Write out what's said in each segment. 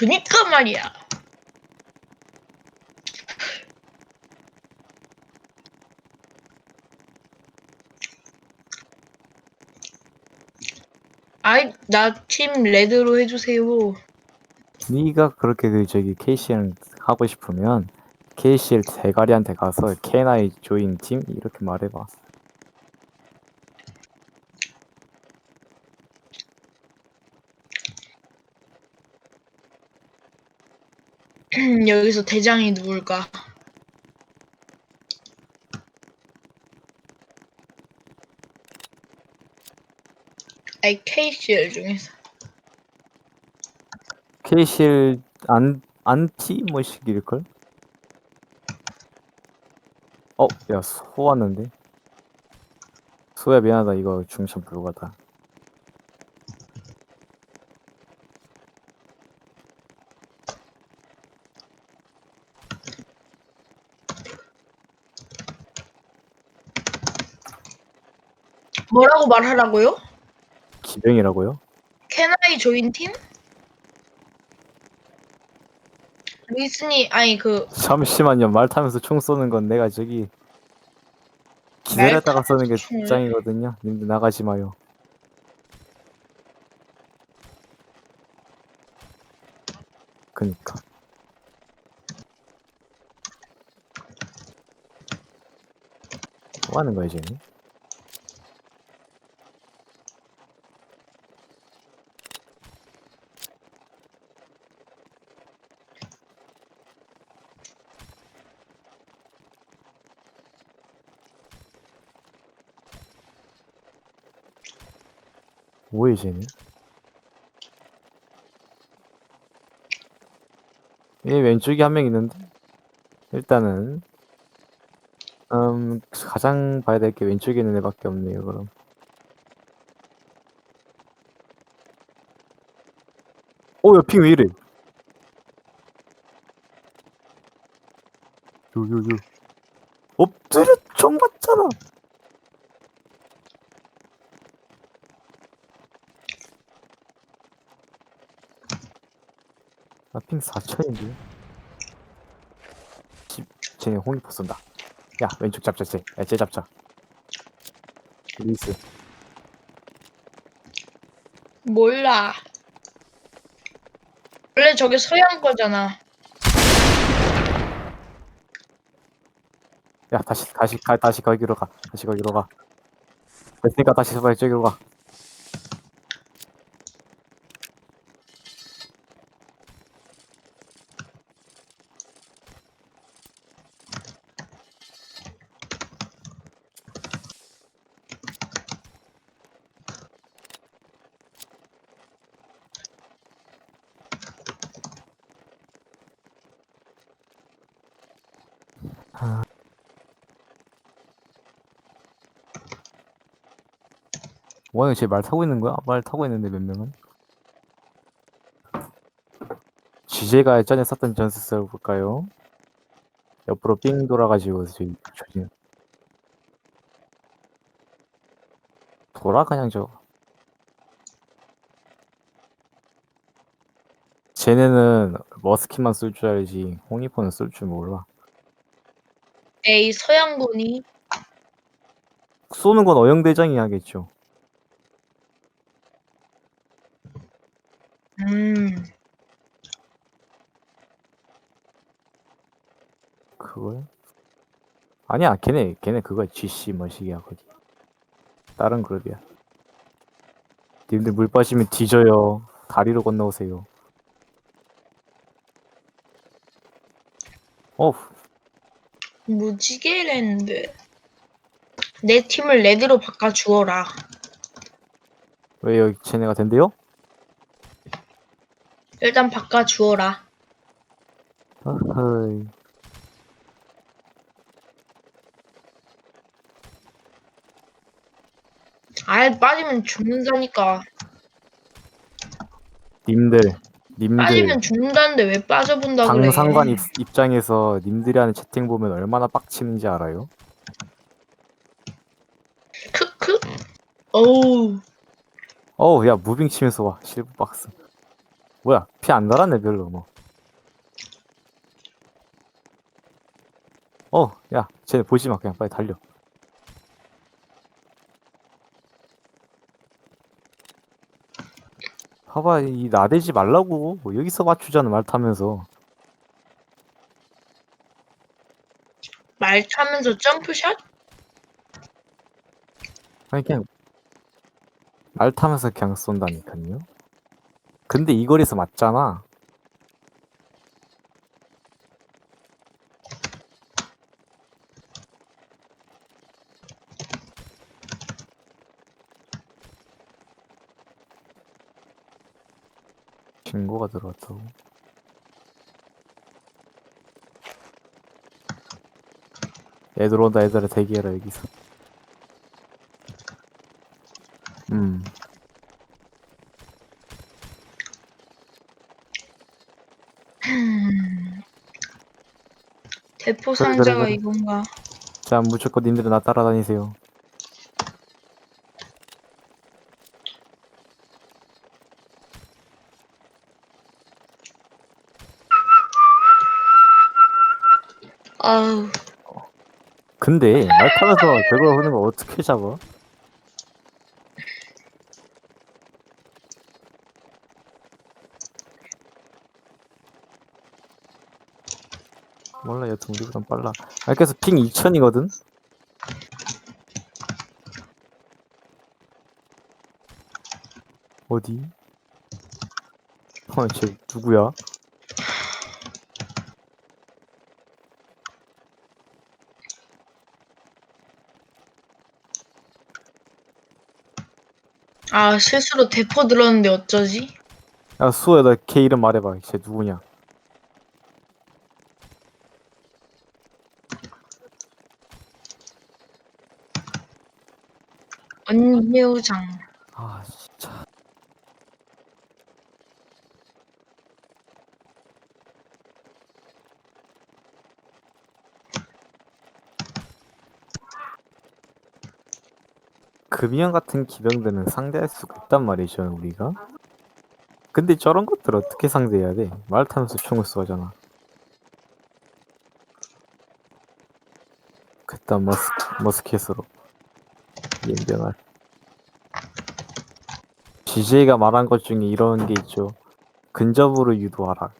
그니까 말이야. 아이, 나 팀 레드로 해주세요. 네가 그렇게 그 저기 KCL 하고 싶으면 KCL 대가리한테 가서 K&I 조인 팀 이렇게 말해봐. 여기서 대장이 누굴까? 아이, KCL 중에서. KCL 안 안티 뭐식일 걸? 어, 야, 소 왔는데. 소야 미안하다. 이거 중심 불가다. 뭐라고 말하라고요? 기병이라고요? 캐나이 조인 팀? 리슨이 아니 그 잠시만요. 말 타면서 총 쏘는 건 내가 저기 기다렸다가 쏘는 게 총을? 입장이거든요. 님들 나가지 마요. 그니까. 뭐 하는 거야, 쟤는? 뭐해, 쟤는? 얘 왼쪽에 한 명 있는데? 일단은, 음, 가장 봐야 될 게 왼쪽에 있는 애밖에 없네요, 그럼. 어, 야, 핑 왜 이래? 요, 요, 요. 엎드려, 총 맞잖아! 아, 핑 4천인데? 집, 쟤네 홍리포 쏜다. 야, 왼쪽 잡자, 쟤. 야, 쟤 잡자. 리스. 몰라. 원래 저게 서양 거잖아. 야, 다시, 다시, 가, 다시 거기로 가. 다시 거기로 가. 됐으니까 다시 빨리 저기로 가. 원영 쟤말 타고 있는 거야? 말 타고 있는데 몇 명은? GJ가 예전에 썼던 전술 써볼까요? 옆으로 삥 돌아가지고 저기 조진 돌아 그냥 저 쟤네는 머스킷만 쓸 줄 알지 홍리포는 쓸 줄 몰라 에이 서양군이. 쏘는 건 어영대장이 하겠죠. 음. 그거야? 아니야 걔네 걔네 그거야 GC 머시기야 거기. 다른 그룹이야. 님들 물 빠지면 뒤져요. 다리로 건너오세요. 어우 무지개 랜드. 내 팀을 레드로 바꿔 주어라. 왜 여기 쟤네가 된대요? 일단 바꿔 주어라. 어허이 아 빠지면 죽는다니까. 님들 님들 빠지면 죽는다는데 왜 빠져본다 그래? 당상관 입, 입장에서 님들이 하는 채팅 보면 얼마나 빡치는지 알아요? 크크. 어우 어우 야 무빙 치면서 와 실버 박스 뭐야 피 안 달았네 별로 뭐. 어, 야, 쟤네 보지 마. 그냥 빨리 달려. 봐봐, 이 나대지 말라고. 뭐 여기서 맞추잖아, 말 타면서. 말 타면서 점프샷? 아니, 그냥 말 타면서 그냥 쏜다니까요. 근데 이 거리에서 맞잖아. 신고가 들어왔다고. 애들 온다 애들아 대기해라 여기서 음 대포 그래, 그래, 상자가 그래. 이건가? 자, 무조건 님들은 나 따라다니세요. 근데 말 타면서 저걸 하는 거 어떻게 잡아? 몰라, 여튼 우리보단 빨라. 아, 그래서 핑 2000이거든? 어디? 어, 쟤 누구야? 아 실수로 대포 들었는데 어쩌지? 야, 수호야, 나 걔 이름 말해봐. 쟤 누구냐? 언니우장. 아, 진 금이형 같은 기병들은 상대할 수가 있단 말이죠, 우리가. 근데 저런 것들 어떻게 상대해야 돼? 말 타면서 총을 쏘잖아. 그딴 머스, 머스켓으로. 연병할. BJ가 말한 것 중에 이런 게 있죠. 근접으로 유도하라.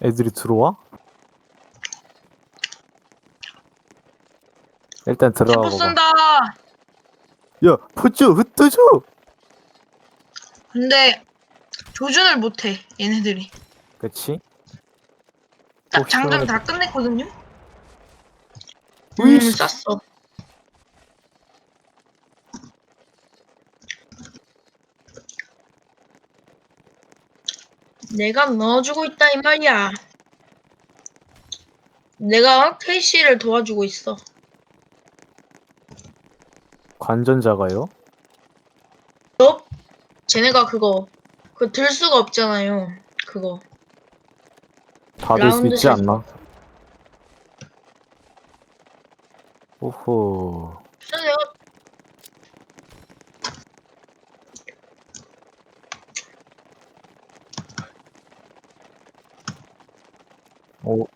애들이 들어와? 일단 대포 들어가고 봐. 쏜다. 야, 포즈 흩어져! 근데 조준을 못해 얘네들이. 그치? 딱 장전 다 끝냈거든요. 음. 쐈어. 내가 넣어주고 있다 이 말이야. 내가 케이씨를 도와주고 있어. 관전자가요? 너 쟤네가 그거 그 들 수가 없잖아요. 그거 받을 수 라운드 있지 샷. 않나? 오호. 그래서 내가 오.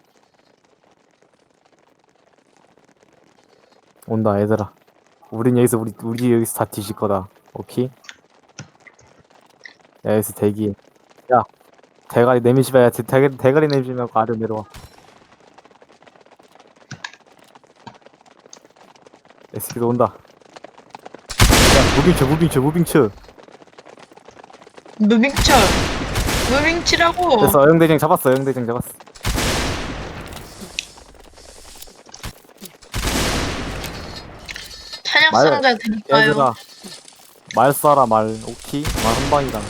온다, 얘들아. 우린 여기서, 우리, 우리 여기서 다 뒤질 거다. 오케이? 야, 여기서 대기. 야, 대가리 내미지 마야. 대, 대가리, 대가리 내미지 말고 아래 내려와. 에스키도 온다. 야, 무빙쳐, 무빙쳐, 무빙쳐. 무빙쳐 무빙치라고 됐어, 어영대장 잡았어, 어영대장 잡았어. 말- 상자 드릴까요? 얘들아 말 쏴라 말. 오케이 말한 방이다.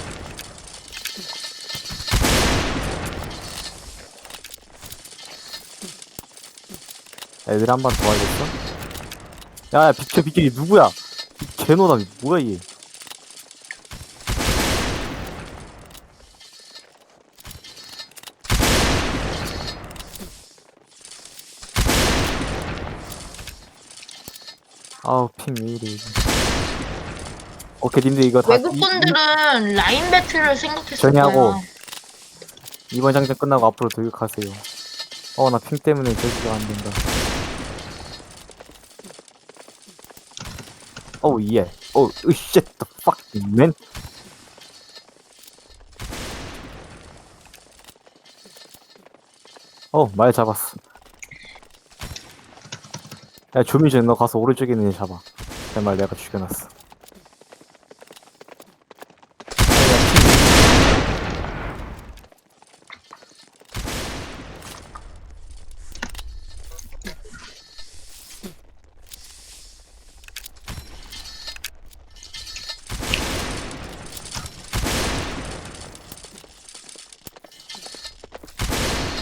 애들 한 번 도와야겠어? 야야 비켜 비켜. 이 누구야? 이 개노다 뭐야 얘 핑왜 이래 이거. 오케이 님들 이거 다 외국 이- 분들은 라인 배틀을 생각했을 전이하고 거야. 이, 이번 장전 끝나고 앞으로 돌격하세요. 어 나 핑 때문에 저기가 안 된다. 어우 예. 어우 으쉣 the fuck man. 어말 잡았어. 야 조미준 너 가서 오른쪽에 있는 애 잡아 내말 내가 죽여놨어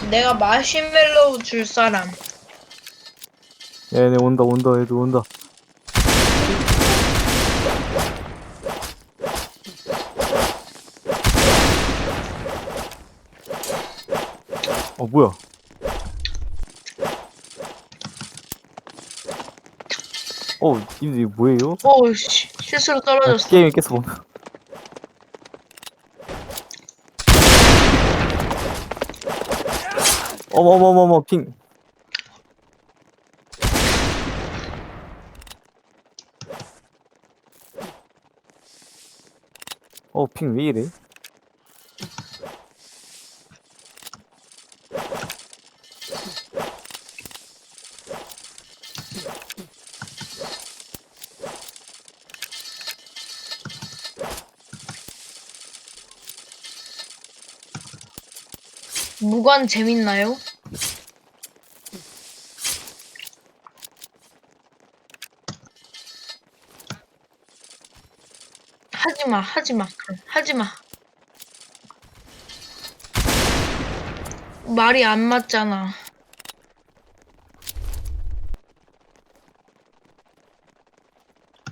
내가 마시멜로우 줄 사람. 얘네 온다 온다 얘들 온다 어 뭐야 어 이거 뭐예요? 오, 씨, 실수로 떨어졌어. 게임이 계속 오면 어머머머머 핑 어, 핑 왜 이래? 무관 재밌나요? 하지마, 하지마, 하지마. 말이 안 맞잖아.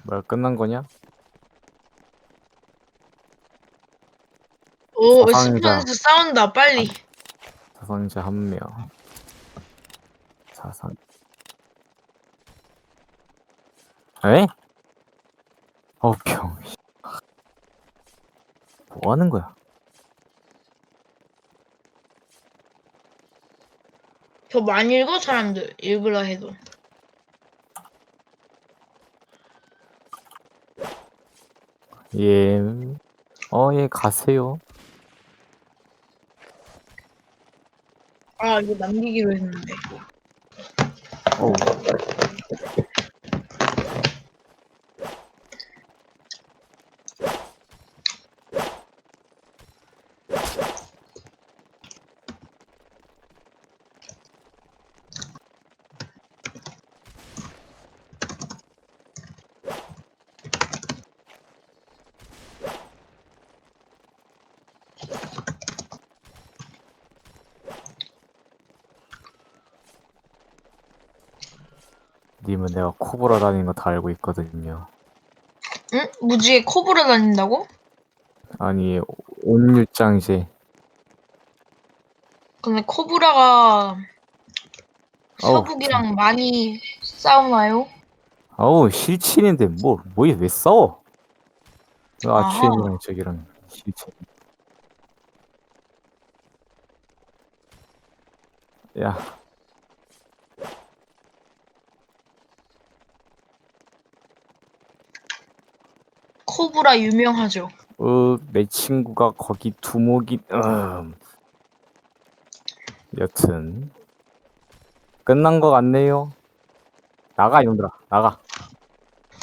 뭐야, 끝난 거냐? 오, 사상자. 스폰스 싸운다, 빨리. 사상자 한 명. 사상. 에? 어우, 병. 뭐 하는 거야? 더 많이 읽어, 사람들. 읽으라 해도. 예. 어, 예, 가세요. 아, 이거 남기기로 했는데. 어 님은 내가 코보라 다니는 거 다 알고 있거든요. 응? 무지개 코브라 다닌다고? 아니, 온유짱제. 근데 코브라가 어우, 서북이랑 많이 싸우나요? 아우, 실친인데, 뭐, 뭐에 왜 싸워? 아, 아하. 주인이랑 저기랑 실친. 야, 코브라 유명하죠. 어, 내 친구가 거기 두목이, 음. 여튼, 끝난 것 같네요. 나가, 이놈들아, 나가.